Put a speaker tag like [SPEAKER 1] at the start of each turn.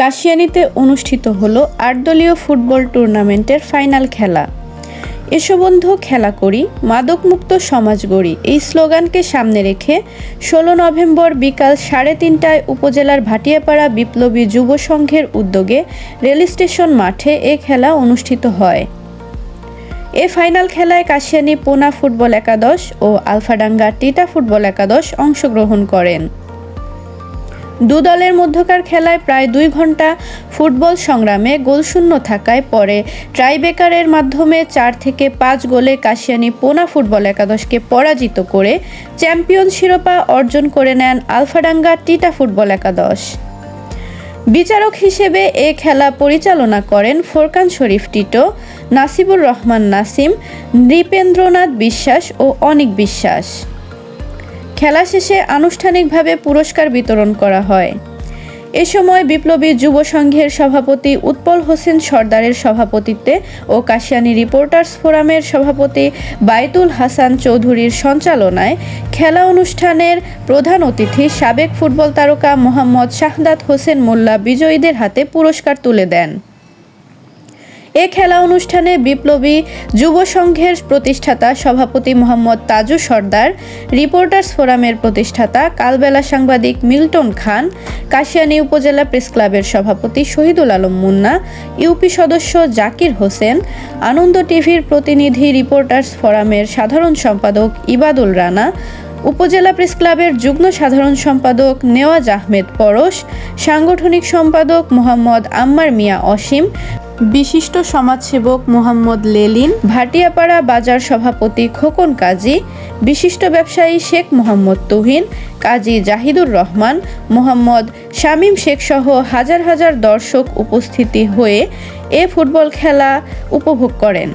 [SPEAKER 1] কাশিয়ানিতে অনুষ্ঠিত হলো আটদলীয় ফুটবল টুর্নামেন্টের ফাইনাল খেলা। এসো বন্ধু, খেলা করি। মাদকমুক্ত সমাজ গড়ি। এই স্লোগানকে সামনে রেখে ষোলো নভেম্বর বিকাল সাড়ে তিনটায় উপজেলার ভাটিয়াপাড়া বিপ্লবী যুব সংঘের উদ্যোগে রেল স্টেশন মাঠে এ খেলা অনুষ্ঠিত হয়। এ ফাইনাল খেলায় কাশিয়ানী পোনা ফুটবল একাদশ ও আলফাডাঙ্গা টিটা ফুটবল একাদশ অংশগ্রহণ করেন। দু দলের মধ্যকার খেলায় প্রায় দুই ঘণ্টা ফুটবল সংগ্রামে গোলশূন্য থাকায় পরে ট্রাইবেকারের মাধ্যমে চার থেকে পাঁচ গোলে কাশিয়ানি পোনা ফুটবল একাদশকে পরাজিত করে চ্যাম্পিয়ন শিরোপা অর্জন করে নেন আলফাডাঙ্গা টিটা ফুটবল একাদশ। বিচারক হিসেবে এ খেলা পরিচালনা করেন ফোরকান শরীফ টিটো, নাসিবুর রহমান নাসিম, নৃপেন্দ্রনাথ বিশ্বাস ও অনিক বিশ্বাস। খেলা শেষে আনুষ্ঠানিকভাবে পুরস্কার বিতরণ করা হয়। এ সময় বিপ্লবী যুব সংঘের সভাপতি উৎপল হোসেন সর্দারের সভাপতিত্বে ও কাশিয়ানী রিপোর্টার্স ফোরামের সভাপতি বাইতুল হাসান চৌধুরীর সঞ্চালনায় খেলা অনুষ্ঠানের প্রধান অতিথি সাবেক ফুটবল তারকা মোহাম্মদ শাহদাত হোসেন মোল্লা বিজয়ীদের হাতে পুরস্কার তুলে দেন। এ খেলা অনুষ্ঠানে বিপ্লবী যুব সংঘের প্রতিষ্ঠাতা সভাপতি মোহাম্মদ তাজু সর্দার, রিপোর্টার্স ফোরামের প্রতিষ্ঠাতা কালবেলা সাংবাদিক মিল্টন খান, কাশিয়ানী উপজেলা প্রেস ক্লাবের সভাপতি শহীদুল আলম মুন্না, ইউপি সদস্য জাকির হোসেন, আনন্দ টিভির প্রতিনিধি রিপোর্টার্স ফোরামের সাধারণ সম্পাদক ইবাদুল রানা, উপজেলা প্রেস ক্লাবের যুগ্ম সাধারণ সম্পাদক নেওয়াজ আহমেদ পরশ, সাংগঠনিক সম্পাদক মোহাম্মদ আম্মার মিয়া অসীম বিশিষ্ট সমাজসেবক মোহাম্মদ লেলিন, ভাটিয়াপাড়া বাজার সভাপতি খোকন কাজী, বিশিষ্ট ব্যবসায়ী শেখ মোহাম্মদ তুহিন, কাজী জাহিদুর রহমান, মোহাম্মদ শামীম শেখ সহ হাজার হাজার দর্শক উপস্থিতি হয়ে এ ফুটবল খেলা উপভোগ করেন।